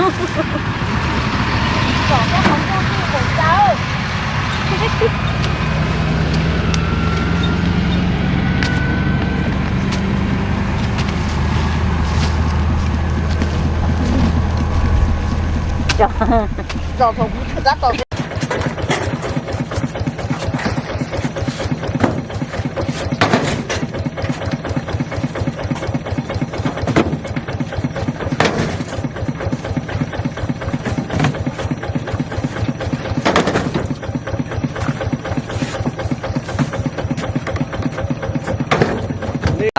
สองเจ้าของเจ้าที่ของเจ้า ต่อผมจะต่อ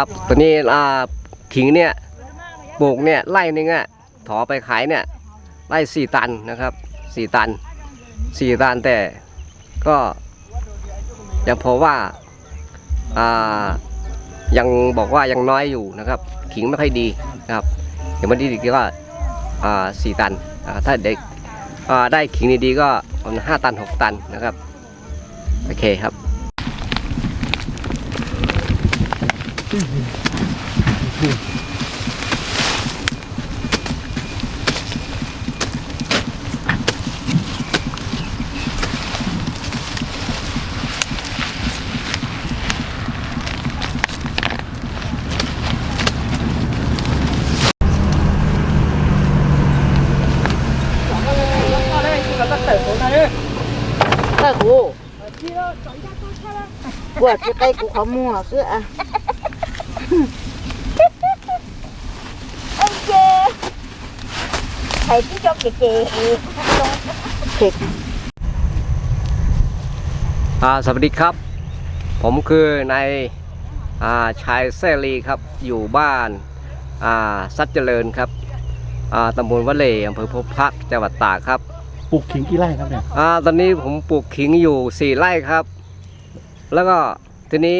ครับตัวนี้อ่าขิงเนี่ยปลูกเนี่ยไร่หนึงอะถอไปขายเนี่ยไร่สี่ตันนะครับสี่ตันสี่ตันแต่ก็ยังพอว่าอ่ายังบอกว่ายังน้อยอยู่นะครับ ขิงไม่ค่อยดีนะครับอย่างวันนี้ดีก็อ่าสี่ตันถ้าเด็กอ่าได้ขิงดีๆก็ประมาณห้าตันหกตันนะครับ โอเคครับ ได้กูปวดจะใกล้กูขอมั่วคืออะ ông chê thầy cứ cho kìa kìa เผ็ดอ่าสวัสดีครับ ผมคือนายอ่าชายเสรีครับ อยู่บ้านอ่าซัดเจริญครับอ่าตำบลวะเลอำเภอพบพระจังหวัดตากครับปลูกขิงกี่ไร่ครับเนี่ยอ่าตอนนี้ผมปลูกขิงอยู่ 4 ไร่ครับ แล้วก็ทีนี้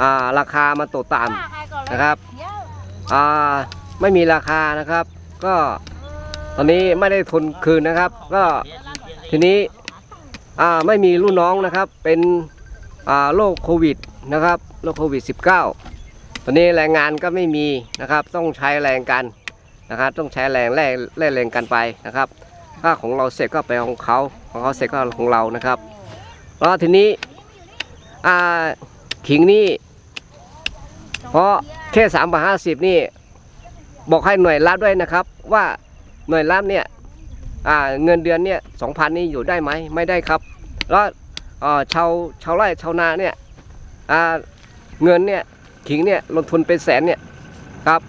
อ่าราคามันตกต่ำนะครับอ่าไม่มีราคานะครับ ก็ ตอนนี้ไม่ได้ทุนคืนนะครับ ก็ทีนี้ไม่มีรุ่นน้องนะครับ เป็นโรคโควิดนะครับโรคโควิด -19 ตอนนี้แรงงานก็ไม่มีนะครับ ต้องใช้แรงกันนะครับ ต้องใช้แรงแลกแรงกันไปนะครับ ถ้าของเราเสร็จก็ไปของเขาของเขาเสร็จก็ของเรานะครับ แล้วทีนี้ขิงนี่เพราะแค่สามบาทห้าสิบนี่ บอกให้หน่วยรับด้วยนะครับว่า หน่วยรับเนี่ยอ่าเงินเดือนเนี่ยสองพันนี่อยู่ได้ไหมไม่ได้ครับ แล้วอ่าชาวชาวไร่ชาวนาเนี่ยอ่าเงินเนี่ยขิงเนี่ยลงทุนเป็นแสนเนี่ยครับ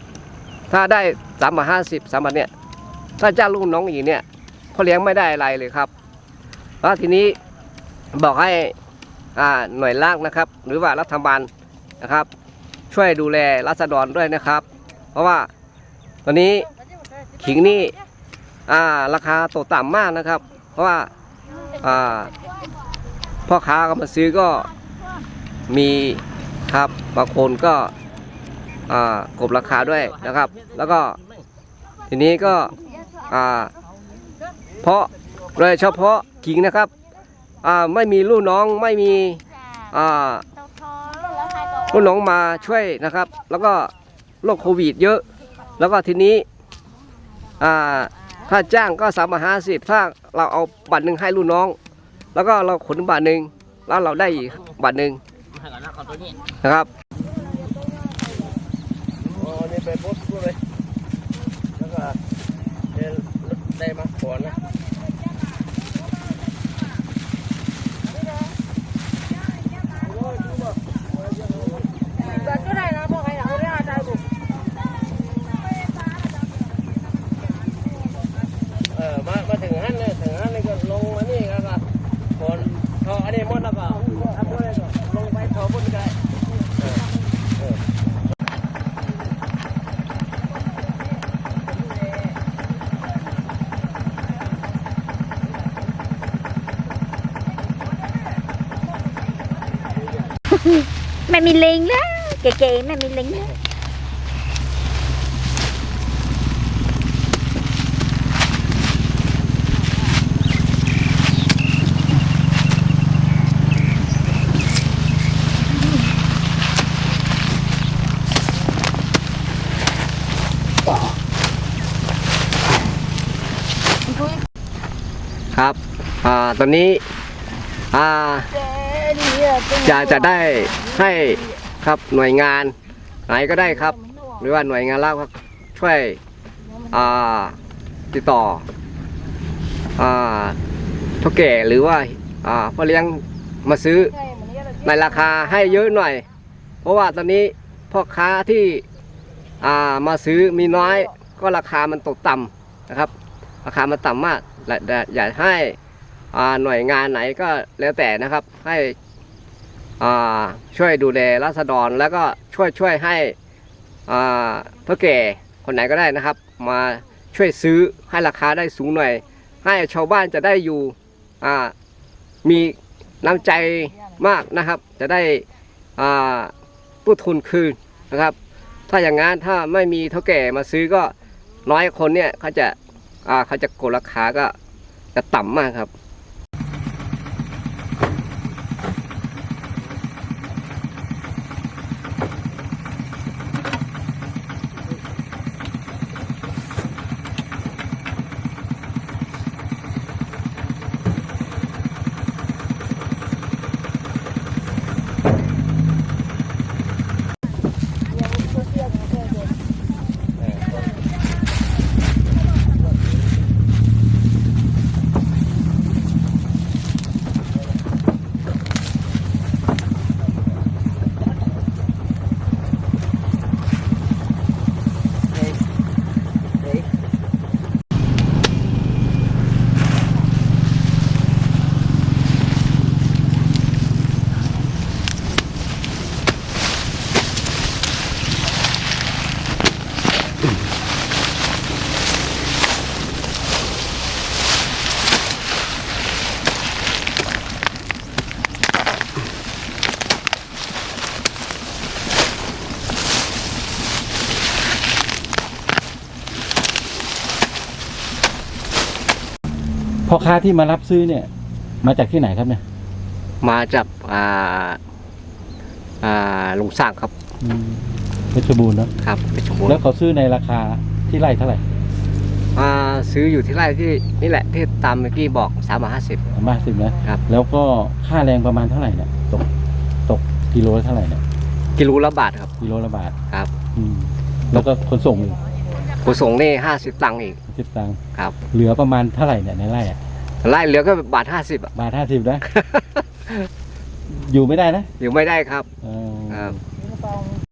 ถ้าได้สามบาทห้าสิบสามบาทเนี่ยถ้าจ้างลูกน้องอีกเนี่ยพ่อเลี้ยงไม่ได้อะไรเลยครับ แล้วทีนี้บอกให้อ่าหน่วยลางนะครับ หรือว่ารัฐบาลนะครับ ช่วยดูแลรัษฎรด้วยนะครับ เพราะว่าตอนนี้ขิงนี่ อ่าราคาตกต่ำมากนะครับ เพราะว่าอ่าพ่อค้าก็มาซื้อก็มีครับบางคนก็อ่ากบราคาด้วยนะครับ แล้วก็ทีนี้ก็อ่าเพราะโดยเฉพาะขิงนะครับอ่าไม่มีลูกน้องไม่มีอ่าลูกน้องมาช่วยนะครับ แล้วก็โรคโควิดเยอะ แล้วก็ทีนี้อ่า ถ้าจ้างก็สามห้าสิบถ้าเราเอาบัตรหนึ่งให้ลูกน้อง แล้วก็เราขนบัตรหนึ่งแล้วเราได้อีกบัตรหนึ่งนะครับอ๋อนี่ไปปุ๊บปุ๊บเลยแล้วก็ได้มาก่อนนะ แม่มีเลงแล้วเก๋ๆแม่มีเลงแล้วครับ อ่า ตอนนี้ อ่า จะจะได้ให้ครับหน่วยงานไหนก็ได้ครับ หรือว่าหน่วยงานรัฐครับช่วยติดต่ออ่าเท่าแก่หรือว่าพ่อเลี้ยงมาซื้อในราคาให้เยอะหน่อย เพราะว่าตอนนี้พ่อค้าที่ามาซื้อมีน้อยก็ราคามันตกต่ำนะครับ ราคามันต่ำมากอยากให้ หน่วยงานไหนก็แล้วแต่นะครับ ให้ช่วยดูแลราษฎรแล้วก็ช่วยช่วยให้อ่าเท่าแก่คนไหนก็ได้นะครับ มาช่วยซื้อให้ราคาได้สูงหน่อย ให้ชาวบ้านจะได้อยู่มีน้ำใจมากนะครับ จะได้ผู้ทุนคืนนะครับ ถ้าอย่างนั้นถ้าไม่มีเท่าแก่มาซื้อก็น้อยคนเนี่ยเขาจะเขาจะโกราคาก็จะต่ำมากครับ พ่อค้าที่มารับซื้อเนี่ย มาจากที่ไหนครับเนี่ยมาจากอ่าอ่าลุงสร้างครับอืมเพชรบูรณ์เนอะครับเพชรบูรแล้วณ์เขาซื้อในราคาที่ไร่เท่าไหร่อ่าซื้ออยู่ที่ไร่ที่นี่แหละที่ตามเมื่อกี้บอกสามห้าสิบมากสิบนะครับ แล้วก็ค่าแรงประมาณเท่าไหร่เนี่ยตกตกกิโลละเท่าไหร่เนี่ยกิโลละบาทครับ กิโลละบาทครับ อืมแล้วก็ขนส่งอีก ขนส่งนี่ห้าสิบตังค์อีก สิบตังค์ครับ เหลือประมาณเท่าไหร่เนี่ยในไร่อะไร่เหลือก็บาทห้าสิบบาทห้าสิบนะ อยู่ไม่ได้นะอยู่ไม่ได้ครับเออครับ Hãy subscribe cho kênh Ghiền Mì